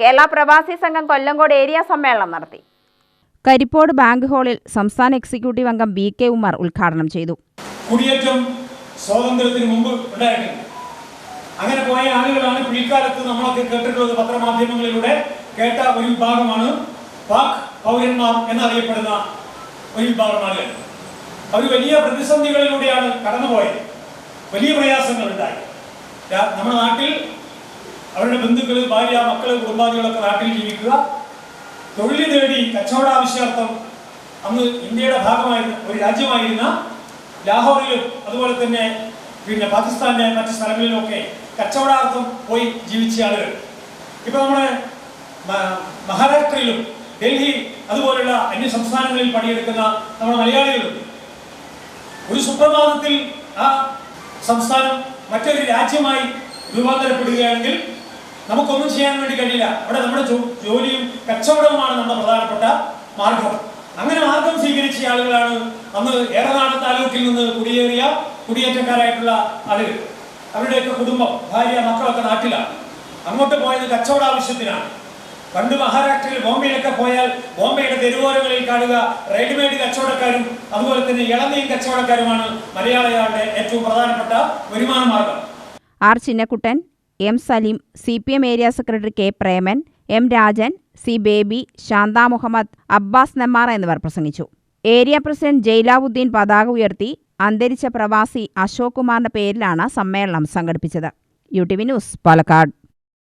കേരള പ്രവാസി സംഘം കൊല്ലങ്കോട് ഏരിയ സമ്മേളനം നടത്തി. കരിപ്പോട് ബാങ്ക് ഹാളിൽ സംസ്ഥാന എക്സിക്യൂട്ടീവ് അംഗം ബി കെ ഉമാർ ഉദ്ഘാടനം ചെയ്തു. കുടിയേറ്റം സ്വാതന്ത്ര്യത്തിന് മുമ്പ് അങ്ങനെ പോയ ആളുകളാണ് പിൽക്കാലത്ത് നമ്മളൊക്കെ കേട്ടിട്ടുള്ളത് പത്രമാധ്യമങ്ങളിലൂടെ കേട്ട ഒരു വിഭാഗമാണ് പാക് പൗരന്മാർ എന്നറിയപ്പെടുന്ന ഒരു വിഭാഗമാണ്. അവർ വലിയ പ്രതിസന്ധികളിലൂടെയാണ് കടന്നുപോയത്. വലിയ പ്രയാസങ്ങൾ ഉണ്ടായി നമ്മുടെ നാട്ടിൽ അവരുടെ ബന്ധുക്കൾ ഭാര്യ മക്കൾ കുടുംബാദികളൊക്കെ നാട്ടിൽ ജീവിക്കുക. തൊഴിൽ നേടി കച്ചവട ആവശ്യാർത്ഥം അന്ന് ഇന്ത്യയുടെ ഭാഗമായിരുന്ന ഒരു രാജ്യമായിരുന്ന ലാഹോറിലും അതുപോലെ തന്നെ പിന്നെ പാകിസ്ഥാന്റെ മറ്റു സ്ഥലങ്ങളിലുമൊക്കെ കച്ചവടാർത്ഥം പോയി ജീവിച്ച ആളുകൾ. ഇപ്പൊ നമ്മുടെ മഹാരാഷ്ട്രയിലും ഡൽഹി അതുപോലുള്ള അന്യ സംസ്ഥാനങ്ങളിൽ പണിയെടുക്കുന്ന നമ്മുടെ മലയാളികളുണ്ട് ഒരു സുപ്രഭാതത്തിൽ ആ സംസ്ഥാനം മറ്റൊരു രാജ്യമായി രൂപാന്തരപ്പെടുകയാണെങ്കിൽ നമുക്കൊന്നും ചെയ്യാൻ വേണ്ടി കഴിയില്ല. അവിടെ നമ്മുടെ ജോലിയും കച്ചവടവുമാണ് നമ്മുടെ പ്രധാനപ്പെട്ട മാർഗം. അങ്ങനെ മാർഗം സ്വീകരിച്ച ആളുകളാണ് അന്ന് ഏറനാട് താലൂക്കിൽ നിന്ന് കുടിയേറിയ കുടിയേറ്റക്കാരായിട്ടുള്ള ആളുകൾ. അവരുടെയൊക്കെ കുടുംബം ഭാര്യ മക്കളൊക്കെ നാട്ടിലാണ്. അങ്ങോട്ട് പോയത് കച്ചവട ആവശ്യത്തിനാണ് പണ്ട് മഹാരാഷ്ട്രയിൽ ബോംബെയിലൊക്കെ പോയാൽ ബോംബെയുടെ തെരുവോരങ്ങളിൽ കാണുക റെഡിമെയ്ഡ് കച്ചവടക്കാരും അതുപോലെ തന്നെ ഇളനീൻ കച്ചവടക്കാരുമാണ് മലയാളികളുടെ ഏറ്റവും പ്രധാനപ്പെട്ട വരുമാന മാർഗം. R Chinnakkuttan M Saleem C P M area secretary K Preman M Rajan C Baby Shantha Muhammad Abbas Nemmara എന്നിവർ പ്രസംഗിച്ചു. ഏരിയ പ്രസിഡന്റ് ജയിലാവുദ്ദീൻ പതാക ഉയർത്തി അന്തരിച്ച പ്രവാസി അശോക് കുമാറിന്റെ പേരിലാണ് സമ്മേളനം സംഘടിപ്പിച്ചത്. U T V news Palakkad.